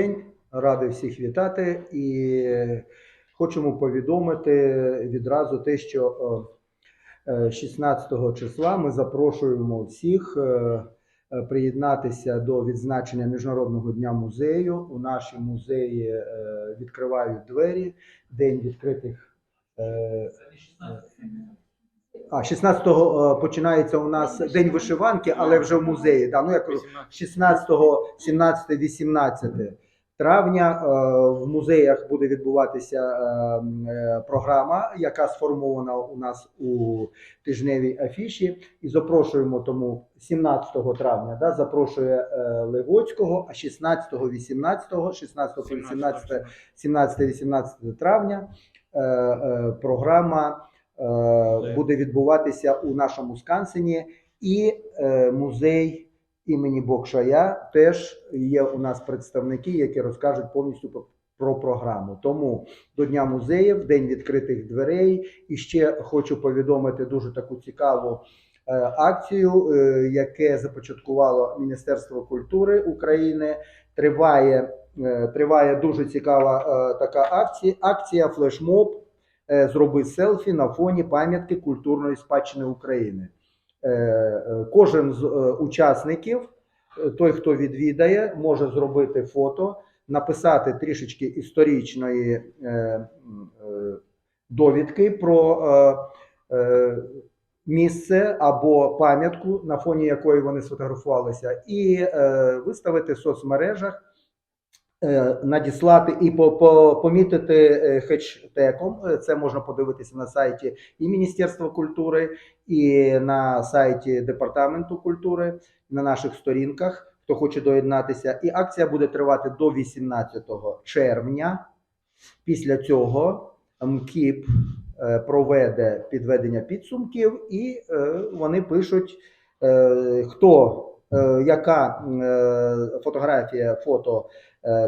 день, радий всіх вітати і хочемо повідомити відразу те, що е, е, 16 числа ми запрошуємо всіх е, е, приєднатися до відзначення Міжнародного дня музею. У наші музеї е, відкривають двері, день відкритих. е, А, 16-го е, починається у нас день вишиванки, але вже в музеї. Да, ну я кажу, 16, 17, 18 травня е, в музеях буде відбуватися е, е, програма, яка сформована у нас у тижневій афіші. І запрошуємо тому 17 травня, да, запрошує Левоцького, а 16, 18, 16, 18, 17, 18 травня програма буде відбуватися у нашому Скансені і музей імені Бокшая теж є у нас представники, які розкажуть повністю про- про програму. Тому до Дня музеїв, День відкритих дверей. І ще хочу повідомити дуже таку цікаву е, акцію, е, яке започаткувало Міністерство культури України. Триває, е, триває дуже цікава така акція. Акція флешмоб Зроби селфі на фоні пам'ятки культурної спадщини України. Е, е, Кожен з е, учасників, той, хто відвідає, може зробити фото, написати трішечки історичної довідки про місце або пам'ятку, на фоні якої вони сфотографувалися, і виставити в соцмережах. Е, Надіслати і по, по, помітити е, хештегом. Це можна подивитися на сайті і Міністерства культури, і на сайті Департаменту культури, на наших сторінках, хто хоче доєднатися. І акція буде тривати до 18 червня. Після цього МКІП е, проведе підведення підсумків, і вони пишуть, хто, яка фотографія, фото,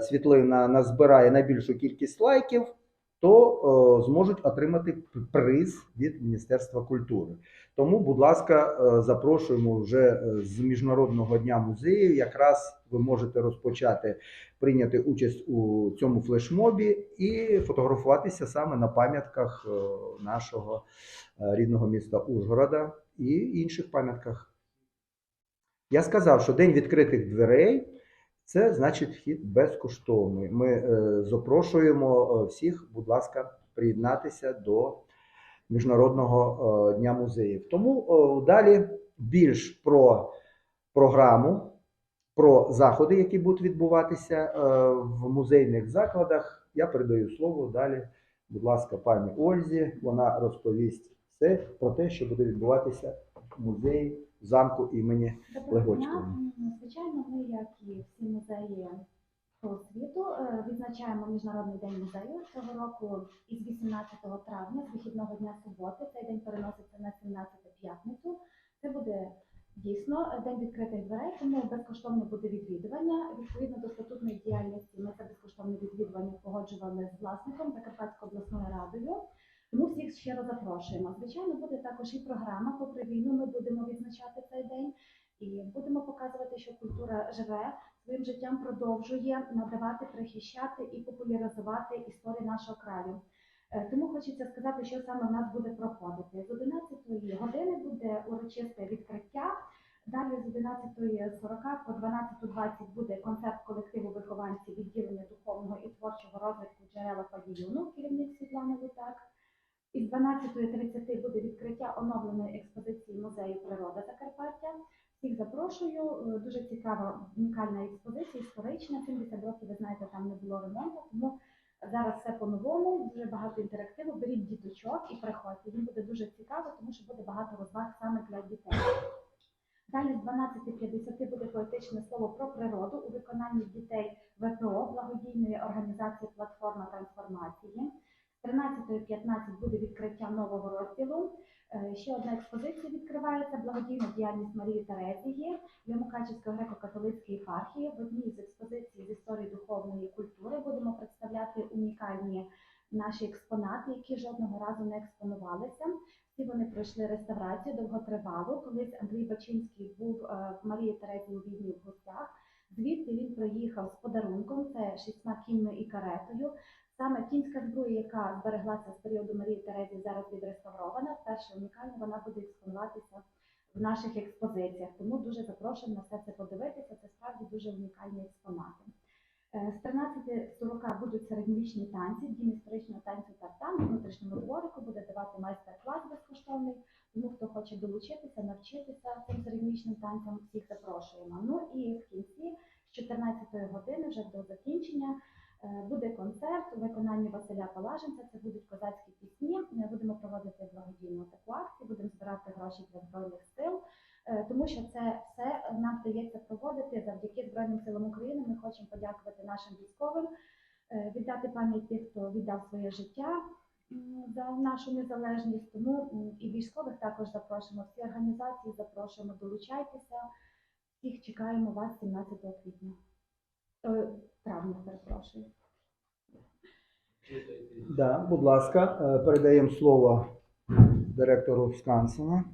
світлина назбирає найбільшу кількість лайків, то е, зможуть отримати приз від Міністерства культури. Тому, будь ласка, е, запрошуємо вже е, з Міжнародного дня музею. Якраз ви можете розпочати прийняти участь у цьому флешмобі і фотографуватися саме на пам'ятках е, нашого е, рідного міста Ужгорода і інших пам'ятках. Я сказав, що день відкритих дверей це значить вхід безкоштовний. Ми е, запрошуємо е, всіх, будь ласка, приєднатися до Міжнародного е, дня музеїв. Тому далі більш про програму, про заходи, які будуть відбуватися в музейних закладах. Я передаю слово далі, будь ласка, пані Ользі. Вона розповість все про те, що буде відбуватися в музеї замку імені Легоцького. Звичайно, ми, як і всі музеї по світу, е, відзначаємо Міжнародний день музею цього року із 18 травня, з вихідного дня суботи. Цей день переноситься на 17 п'ятницю. Це буде дійсно день відкритих дверей, тому безкоштовне буде відвідування. Відповідно до статутної діяльності, ми це безкоштовне відвідування погоджували з власником Закарпатською обласною радою. Тому всіх щиро запрошуємо. Звичайно, буде також і програма попри війну. Ми будемо відзначати цей день і будемо показувати, що культура живе своїм життям, продовжує надавати, прихищати і популяризувати історію нашого краю. Е, Тому хочеться сказати, що саме в нас буде проходити. З 11 години буде урочисте відкриття. Далі з 11.40 по 12.20 буде концерт колективу вихованців відділення духовного і творчого розвитку джерела павільйону, 6.30 буде відкриття оновленої експозиції музею природа Закарпаття. Всіх запрошую. Е, дуже цікава унікальна експозиція, історична. 70 років, ви знаєте, там не було ремонту, тому зараз все по-новому, дуже багато інтерактиву. Беріть діточок і приходьте. Він буде дуже цікаво, тому що буде багато розваг саме для дітей. Далі з 12.50 буде поетичне слово про природу у виконанні дітей ВПО, благодійної організації Платформа трансформації. З 13.15 буде відкриття нового розділу. Е, Ще одна експозиція відкривається благодійна діяльність Марії Терезії для Мукачівської греко-католицької єпархії. В одній з експозицій з історії духовної культури будемо представляти унікальні наші експонати, які жодного разу не експонувалися. Всі вони пройшли реставрацію довготривалу. Колись Андрій Бачинський був е, в Марії Терезії у Відні в гостях. Звідти він приїхав з подарунком. Це шістьма кіньми і каретою. Саме кінська зброя, яка збереглася з періоду Марії Терезії, зараз відреставрована. Вперше унікальна, вона буде експонуватися в наших експозиціях. Тому дуже запрошуємо на все це подивитися. Це справді дуже унікальні експонати. Е, З 13.40 будуть середньовічні танці, дім історичного танцю тартан внутрішньому дворику буде давати майстер-клас безкоштовний. Тому хто хоче долучитися, навчитися цим середньовічним танцям, всіх запрошуємо. Ну і в кінці з 14 години, вже до закінчення, буде концерт у виконанні Василя Палаженця. Це будуть козацькі пісні. Ми будемо проводити благодійну таку акцію, будемо збирати гроші для збройних сил. Е, Тому що це все нам вдається проводити завдяки Збройним силам України. Ми хочемо подякувати нашим військовим, е, віддати пам'ять тих, хто віддав своє життя за нашу незалежність. Тому і військових також запрошуємо. Всі організації запрошуємо, долучайтеся. Всіх чекаємо вас 17 квітня. Е, Травня, перепрошую. Да, будь ласка, е, передаємо слово директору Скансена.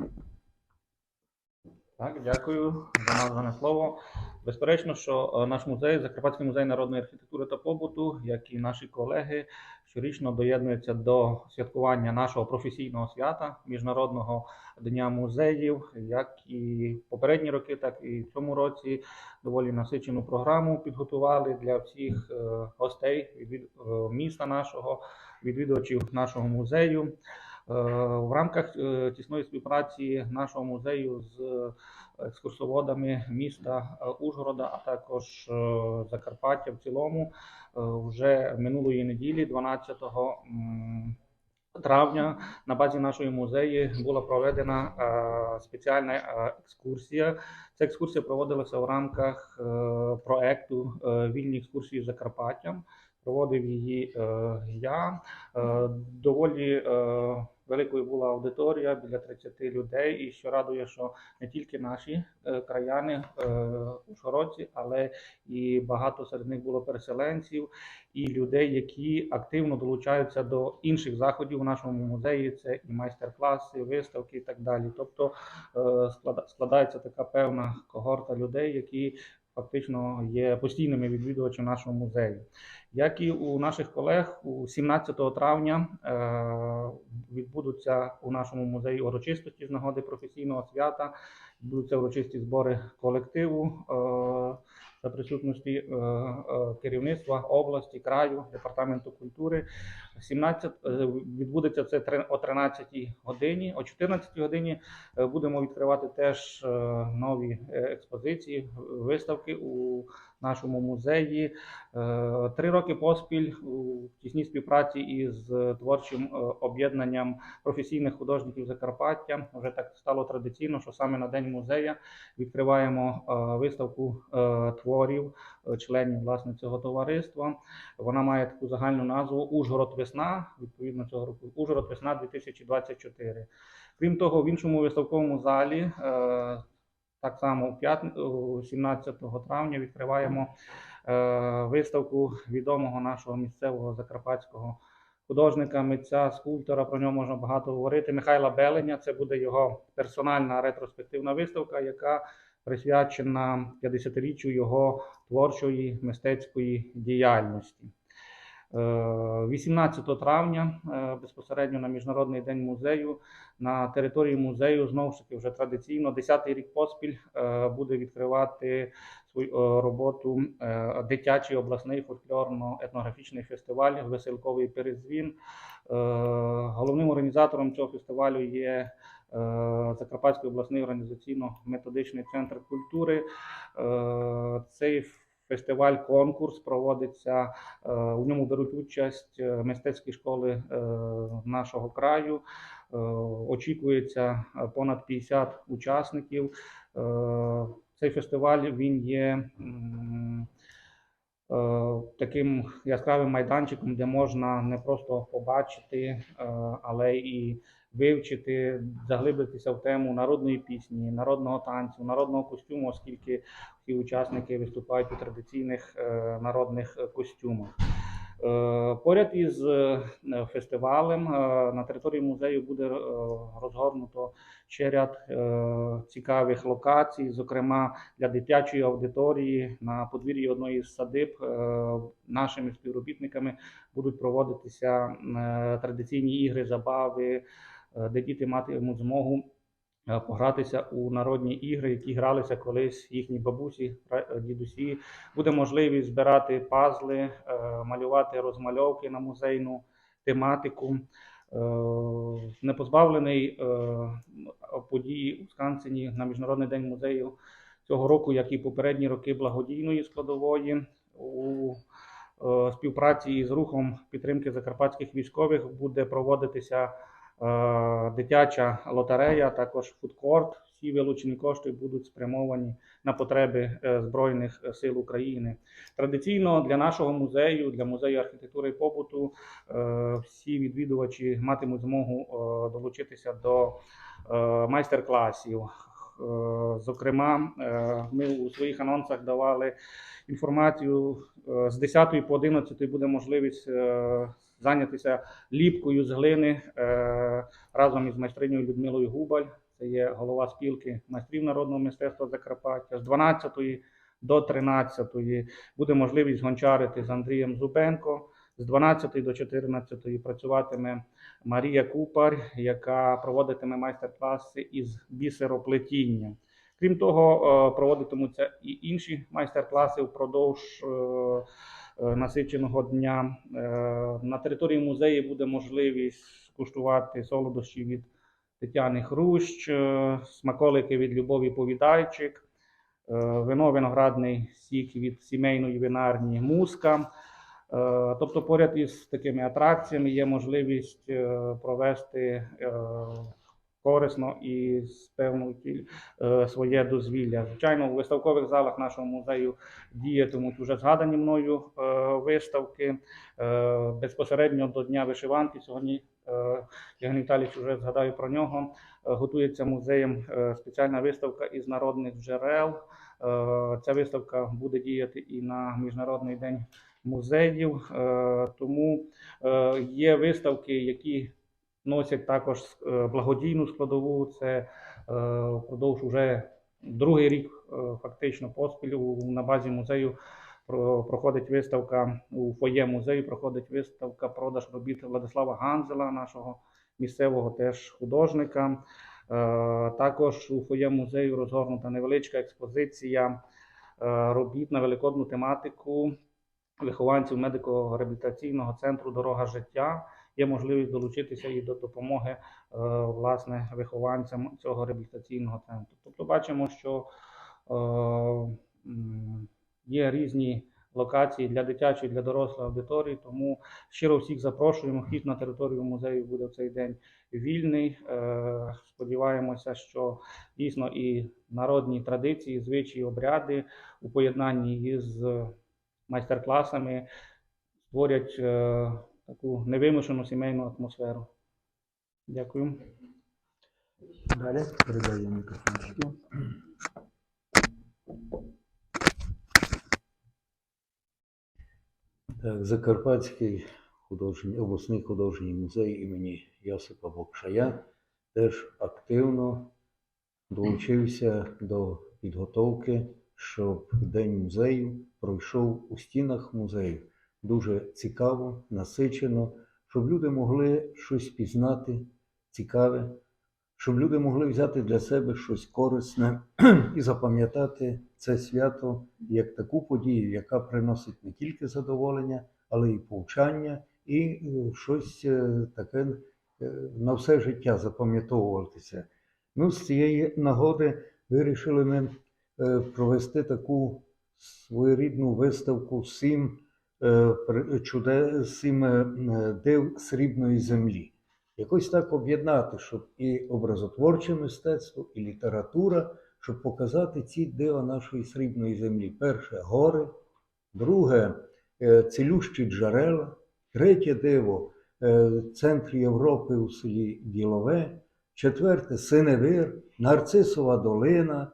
Так, дякую за назване слово. Безперечно, що е, наш музей, Закарпатський музей народної архітектури та побуту, як і наші колеги, щорічно доєднуються до святкування нашого професійного свята Міжнародного дня музеїв, як і попередні роки, так і в цьому році доволі насичену програму підготували для всіх е, гостей від е, міста нашого, відвідувачів нашого музею. В рамках тісної співпраці нашого музею з екскурсоводами міста е, Ужгорода, а також е, Закарпаття в цілому, е, вже минулої неділі, 12 травня, на базі нашої музеї була проведена спеціальна екскурсія. Ця екскурсія проводилася в рамках проекту Вільні екскурсії Закарпаттям. Проводив її я. Доволі великою була аудиторія біля 30 людей, і що радує, що не тільки наші е, краяни, е, ужгородці, але і багато серед них було переселенців і людей, які активно долучаються до інших заходів у нашому музеї. Це і майстер-класи, виставки і так далі. Тобто е, склада- складається така певна когорта людей, які фактично є постійними відвідувачами нашого музею. Як і у наших колег, у 17 травня е, відбудуться у нашому музеї урочистості з нагоди професійного свята. Відбудуться урочисті збори колективу е, за присутності е, е, керівництва області, краю, департаменту культури. 17 е, відбудеться це о 13 годині. О 14 годині будемо відкривати теж нові експозиції, виставки у нашому музеї. Е, Три роки поспіль у тісній співпраці із творчим е, об'єднанням професійних художників Закарпаття. Вже так стало традиційно, що саме на день музея відкриваємо е, виставку творів членів власне цього товариства. Вона має таку загальну назву Ужгород весна. Відповідно цього року Ужгород весна 2024. Крім того, в іншому виставковому залі. Так само в п'ятницю, 17 травня відкриваємо е, виставку відомого нашого місцевого закарпатського художника, митця, скульптора. Про нього можна багато говорити. Михайла Беленя. Це буде його персональна ретроспективна виставка, яка присвячена 50-річчю його творчої мистецької діяльності. Е, 18 травня е, безпосередньо на Міжнародний день музею на території музею знову ж таки вже традиційно 10-й рік поспіль е, буде відкривати свою е, роботу е, дитячий обласний фольклорно-етнографічний фестиваль Веселковий передзвін. Е, Головним організатором цього фестивалю є е, Закарпатський обласний організаційно-методичний центр культури. Е, Цей фестиваль конкурс проводиться. е, У ньому беруть участь е, мистецькі школи е, нашого краю. Очікується понад 50 учасників. Цей фестиваль він є таким яскравим майданчиком, де можна не просто побачити, але і вивчити, заглибитися в тему народної пісні, народного танцю, народного костюму, оскільки всі учасники виступають у традиційних е, народних костюмах. Е, Поряд із е, фестивалем на території музею буде розгорнуто ще ряд цікавих локацій, зокрема для дитячої аудиторії на подвір'ї одної з садиб нашими співробітниками будуть проводитися традиційні ігри, забави, де діти матимуть змогу погратися у народні ігри, які гралися колись їхні бабусі, пра- дідусі. Буде можливість збирати пазли, е, малювати розмальовки на музейну тематику. Е, Не позбавлений е, події у Скансені на Міжнародний день музею цього року, як і попередні роки благодійної складової у е, співпраці із рухом підтримки закарпатських військових буде проводитися е, дитяча лотерея, також фудкорт. Всі вилучені кошти будуть спрямовані на потреби е, Збройних сил України. Традиційно для нашого музею, для музею архітектури і побуту, е, всі відвідувачі матимуть змогу е, долучитися до е, майстер-класів. Е, Зокрема, е, ми у своїх анонсах давали інформацію е, з 10 по 11 буде можливість е, зайнятися ліпкою з глини е, разом із майстринею Людмилою Губаль. Це є голова спілки майстрів народного мистецтва Закарпаття. З 12 до 13 буде можливість гончарити з Андрієм Зубенко. З 12 до 14 працюватиме Марія Купар, яка проводитиме майстер-класи із бісероплетіння. Крім того, е, проводитимуться і інші майстер-класи впродовж е, насиченого дня. Е, На території музею буде можливість скуштувати солодощі від Тетяни Хрущ, е, смаколики від Любові Повідайчик, е, вино виноградний сік від сімейної винарні Муска. Е, Тобто, поряд із такими атракціями є можливість е, провести е, корисно і з певною кіль- е, своє дозвілля. Звичайно, у виставкових залах нашого музею діятимуть уже згадані мною е, виставки. Е, Безпосередньо до Дня вишиванки сьогодні Євген Віталійович вже згадаю про нього. Готується музеєм спеціальна виставка із народних джерел. Ця виставка буде діяти і на Міжнародний день музеїв. Тому є виставки, які носять також е, благодійну складову. Це е, впродовж уже другий рік, е, фактично поспіль на базі музею. Проходить виставка у фоє музею, проходить виставка продаж робіт Владислава Ганзела, нашого місцевого теж художника. Також у фоє музею розгорнута невеличка експозиція робіт на великодну тематику вихованців медико-реабілітаційного центру Дорога життя. Є можливість долучитися і до допомоги е, власне вихованцям цього реабілітаційного центру. Тобто бачимо, що е, є різні локації для дитячої, для дорослої аудиторії. Тому щиро всіх запрошуємо. Вхід на територію музею буде в цей день вільний. Е, Сподіваємося, що дійсно і народні традиції, звичаї, обряди у поєднанні із майстер-класами створять таку невимушену сімейну атмосферу. Дякую. Далі передаємо мікрофончики. Так, Закарпатський художній, обласний художній музей імені Йосипа Бокшая теж активно долучився до підготовки, щоб День музею пройшов у стінах музею. Дуже цікаво, насичено, щоб люди могли щось пізнати, цікаве, щоб люди могли взяти для себе щось корисне і запам'ятати це свято як таку подію, яка приносить не тільки задоволення, але й повчання, і е, щось е, таке е, на все життя запам'ятовуватися. Ну, з цієї нагоди вирішили ми провести таку своєрідну виставку сім е, при- чуде, сім е, див срібної землі. Якось так об'єднати, щоб і образотворче мистецтво, і література, щоб показати ці дива нашої срібної землі. Перше гори, друге е, цілющі джерела, третє диво центр Європи у селі Ділове, четверте Синевир, Нарцисова долина,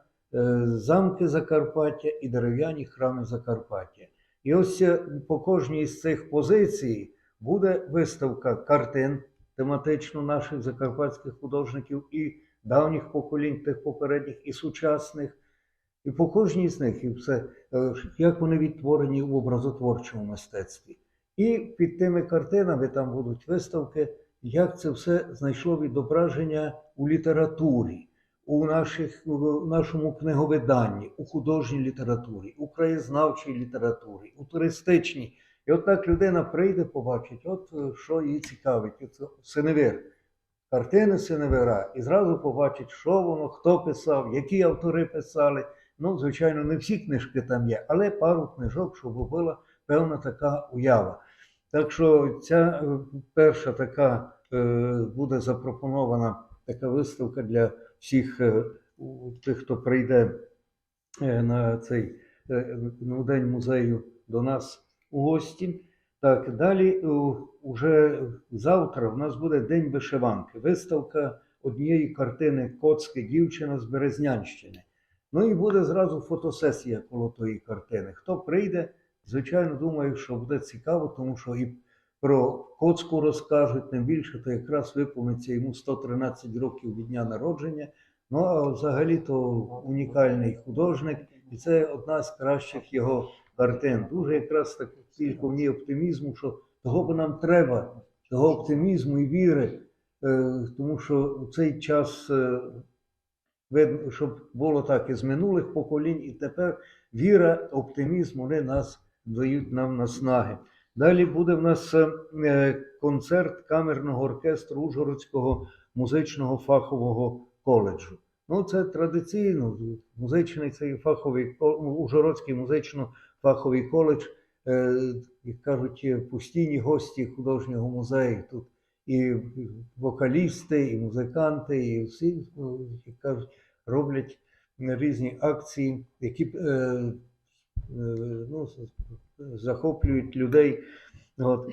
замки Закарпаття і дерев'яні храми Закарпаття. І ось е, по кожній з цих позицій буде виставка картин тематично наших закарпатських художників і давніх поколінь, тих попередніх, і сучасних. І по кожній з них, і все, е, як вони відтворені в образотворчому мистецтві. І під тими картинами там будуть виставки, як це все знайшло відображення у літературі, у, наших, у нашому книговиданні, у художній літературі, у краєзнавчій літературі, у туристичній. І от так людина прийде, побачить, от е, що її цікавить, от синевир, картини синевира, і зразу побачить, що воно, хто писав, які автори писали. Ну, звичайно, не всі книжки там є, але пару книжок, щоб була певна така уява. Так що ця е, перша така е, буде запропонована така виставка для всіх е, тих, хто прийде е, на цей е, на день музею до нас у гості. Так, далі уже завтра в нас буде День вишиванки, виставка однієї картини Коцьке дівчина з Березнянщини. Ну і буде зразу фотосесія коло тої картини. Хто прийде, звичайно, думаю, що буде цікаво, тому що і про Коцку розкажуть, тим більше, то якраз виповниться йому 113 років від дня народження. Ну а взагалі то унікальний художник, і це одна з кращих його картин. Дуже якраз так тільки в ній оптимізму, що того би нам треба, того оптимізму і віри, е, тому що в цей час е, видно, щоб було так і з минулих поколінь, і тепер віра, оптимізм, вони нас дають нам наснаги. Далі буде в нас е, концерт камерного оркестру Ужгородського музичного фахового коледжу. Ну, це традиційно. Музичний цей фаховий Ужгородський музично-фаховий коледж, е, як кажуть, е, постійні гості художнього музею. Тут і вокалісти, і музиканти, і всі, як кажуть, роблять різні акції, які е, е, ну, захоплюють людей. От.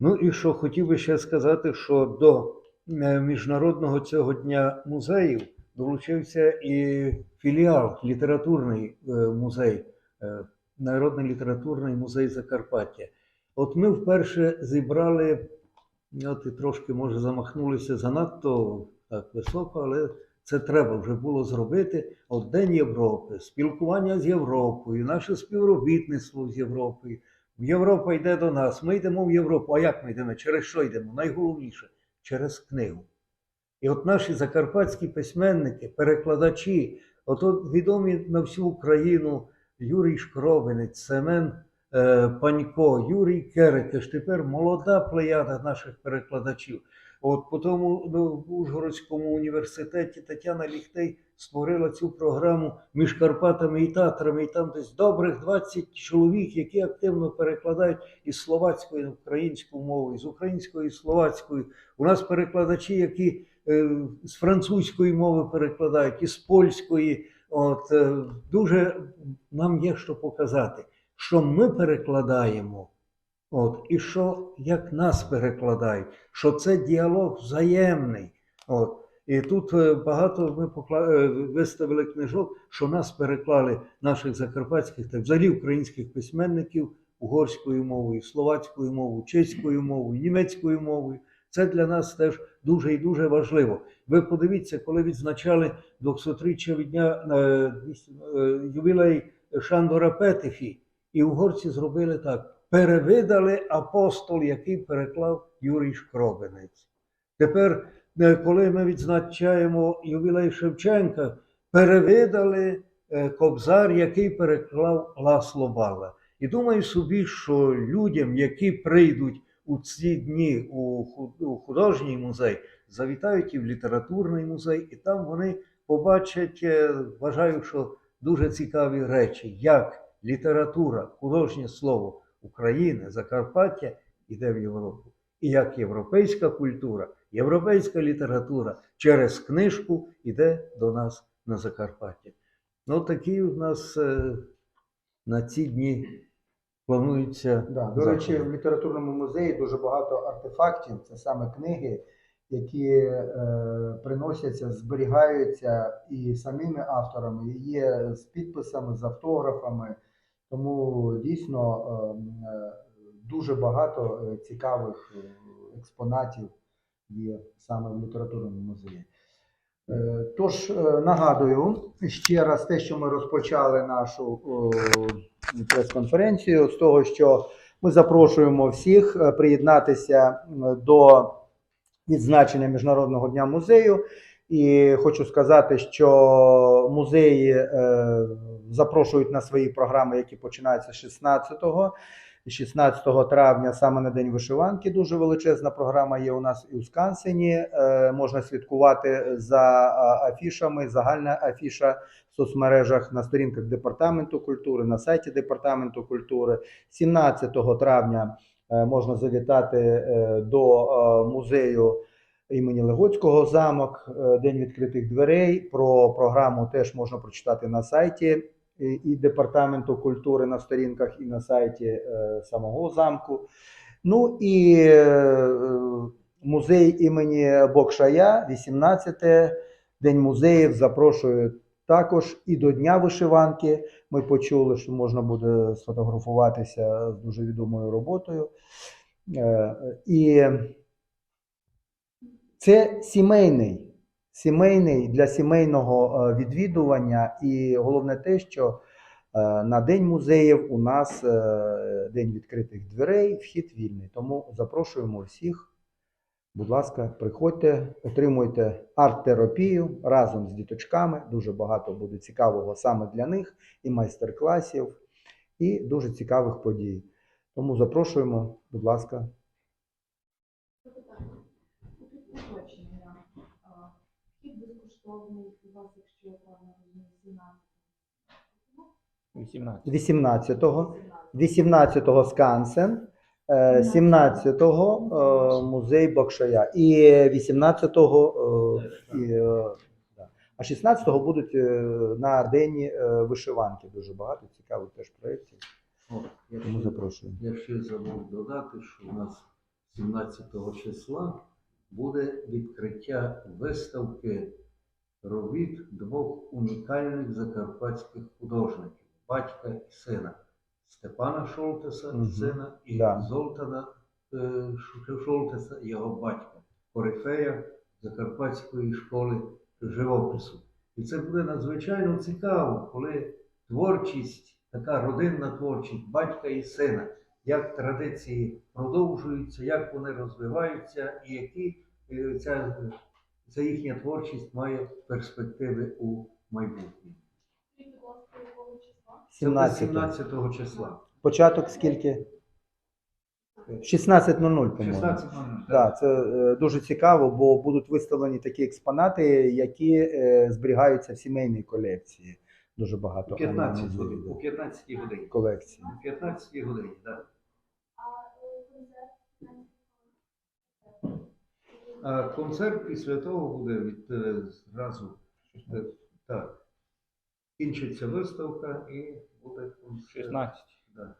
Ну і що хотів би ще сказати, що до е, міжнародного цього дня музеїв долучився і філіал літературний е, музей, е, Народний літературний музей Закарпаття. От ми вперше зібрали, от і трошки може замахнулися занадто так високо, але це треба вже було зробити. День Європи, спілкування з Європою, наше співробітництво з Європою. Європа йде до нас, ми йдемо в Європу. А як ми йдемо? Через що йдемо? Найголовніше через книгу. І от наші закарпатські письменники, перекладачі, от, от відомі на всю Україну Юрій Шкробинець, Семен Панько, Юрій Керекеш, тепер молода плеяда наших перекладачів. От по тому ну, в Ужгородському університеті Тетяна Ліхтей створила цю програму між Карпатами і Татрами, і там десь добрих 20 чоловік, які активно перекладають із словацької на українську мову, із української і словацькою. У нас перекладачі, які е, з французької мови перекладають, із польської. От е, дуже нам є що показати, що ми перекладаємо. От, і що як нас перекладають, що це діалог взаємний. От. І тут е, багато ми е, виставили книжок, що нас переклали наших закарпатських та взагалі українських письменників угорською мовою, словацькою мовою, чеською мовою, німецькою мовою. Це для нас теж дуже і дуже важливо. Ви подивіться, коли відзначали 200-річчя від дня е, ювілей Шандора Петефі, і угорці зробили так: перевидали апостол, який переклав Юрій Шкробинець. Тепер, е, коли ми відзначаємо ювілей Шевченка, перевидали е, кобзар, який переклав Ласло Бала. І думаю собі, що людям, які прийдуть у ці дні у художній музей, завітають і в літературний музей, і там вони побачать, е, вважаю, що дуже цікаві речі, як література, художнє слово України, Закарпаття йде в Європу. І як європейська культура, європейська література через книжку йде до нас на Закарпаття. Ну, такі у нас е, на ці дні плануються. Да, до речі, в літературному музеї дуже багато артефактів, це саме книги, які е, приносяться, зберігаються і самими авторами, і є з підписами, з автографами. Тому дійсно ем, е, дуже багато е, цікавих е, експонатів є саме в літературному музеї. Тож нагадую ще раз те, що ми розпочали нашу прес-конференцію з того, що ми запрошуємо всіх приєднатися до відзначення Міжнародного дня музею. І хочу сказати, що музеї е, запрошують на свої програми, які починаються 16-го. 16 травня, саме на День вишиванки, дуже величезна програма є у нас і у Скансені. Е, можна слідкувати за афішами. Загальна афіша в соцмережах на сторінках департаменту культури, на сайті департаменту культури. 17 травня е, можна завітати е, до е, музею імені Легоцького замок, е, День відкритих дверей. Про програму теж можна прочитати на сайті і і департаменту культури на сторінках, і на сайті е, самого замку. Ну і е, музей імені Бокшая, 18 День музеїв, запрошую також і до Дня вишиванки. Ми почули, що можна буде сфотографуватися з дуже відомою роботою. Е, І це сімейний, сімейний для сімейного е, відвідування, і головне те, що е, на День музеїв у нас е, День відкритих дверей, вхід вільний. Тому запрошуємо всіх. Будь ласка, приходьте, отримуйте арт-терапію разом з діточками. Дуже багато буде цікавого саме для них, і майстер-класів, і дуже цікавих подій. Тому запрошуємо, будь ласка. Уточнення. А, Вхід безкоштовний у вас, якщо я правильно розумію, 17. 18. 18-го. 18-го Скансен, е, 17-го е, музей Бокшая і 18-го е, е, а 16-го будуть е, на День е, вишиванки. Дуже багато цікавих теж проєктів. Тому запрошую. я ще забув додати, що у нас 17 числа буде відкриття виставки робіт двох унікальних закарпатських художників батька і сина Степана Шолтеса, Мгм. сина, і Да. Золтана е, Шолтеса, його батька, корифея Закарпатської школи живопису. І це буде надзвичайно цікаво, коли творчість, така родинна творчість батька і сина, як традиції продовжуються, як вони розвиваються, і які е, ця, ця їхня творчість має перспективи у ласка, якого числа? Це буде 17 17 числа. Початок скільки? 16.00, по-моєму. 16 Да, це е, дуже цікаво, бо будуть виставлені такі експонати, які е, зберігаються в сімейній колекції. Дуже багато У 15 онлайн-музеїв, годин, у 15 годині. колекції. У 15 годині, так. А е, концерт? А концерт після того буде від е, зразу. е, Так. Кінчиться виставка і буде концерт. 16. Да.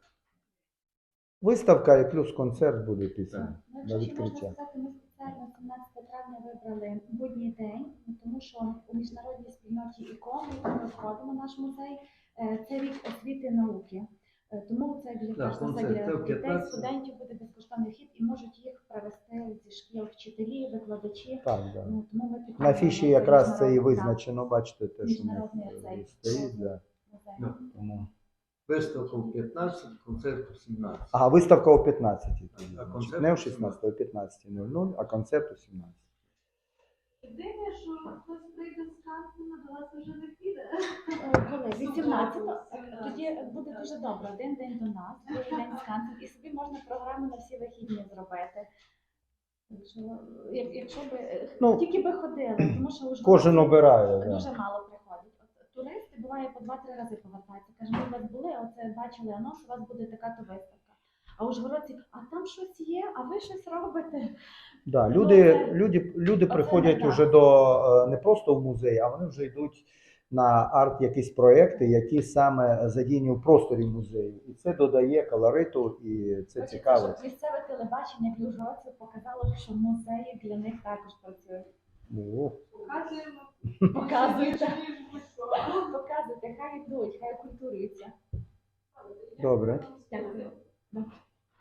Виставка і плюс концерт буде після. Так. Ну, На відкриття. ми спеціально 17 травня вибрали будній день, тому що у міжнародній спільноті ікони, яку ми входимо в наш музей, е, це рік освіти і науки. Е, Тому це для Так, перш за все для дітей, студентів буде безкоштовний вхід і можуть їх привести зі шкіл вчителі, викладачі. Так, да. Ну, тому ми На фіші якраз це і визначено, бачите, те, що цей стоїть. Да. Да. Тому... Виставка в 15, концерт у 17. Ага, виставка о 15. А значить, Не о о 16, о 15.00, а концерт о 17. Єдине, що хтось прийде з до вас вже не Коли 18 тоді буде дуже добре. Один день до нас, другий день з канцем, і собі можна програму на всі вихідні зробити. Якщо, як- якщо би Ну, тільки би ходили, тому що вже Кожен обирає. Да. дуже мало приходять. От туристи буває по два-три рази повертаються. Каже, ми у вас були, оце бачили анонс, у вас буде така то виставка. А Ужгородці, а там щось є, а ви щось робите. Да, Ну, люди, це- люди, люди оце приходять не так. уже до е, не просто в музей, а вони вже йдуть на арт якісь проекти, які саме задіяні в просторі музею. І це додає колориту, і це цікаво. щоб місцеве телебачення в Ужгородці показало, що музеї для них також працюють. О, Показуємо. Показуйте. Показуйте, хай йдуть, хай культуруються. Добре. Дякую.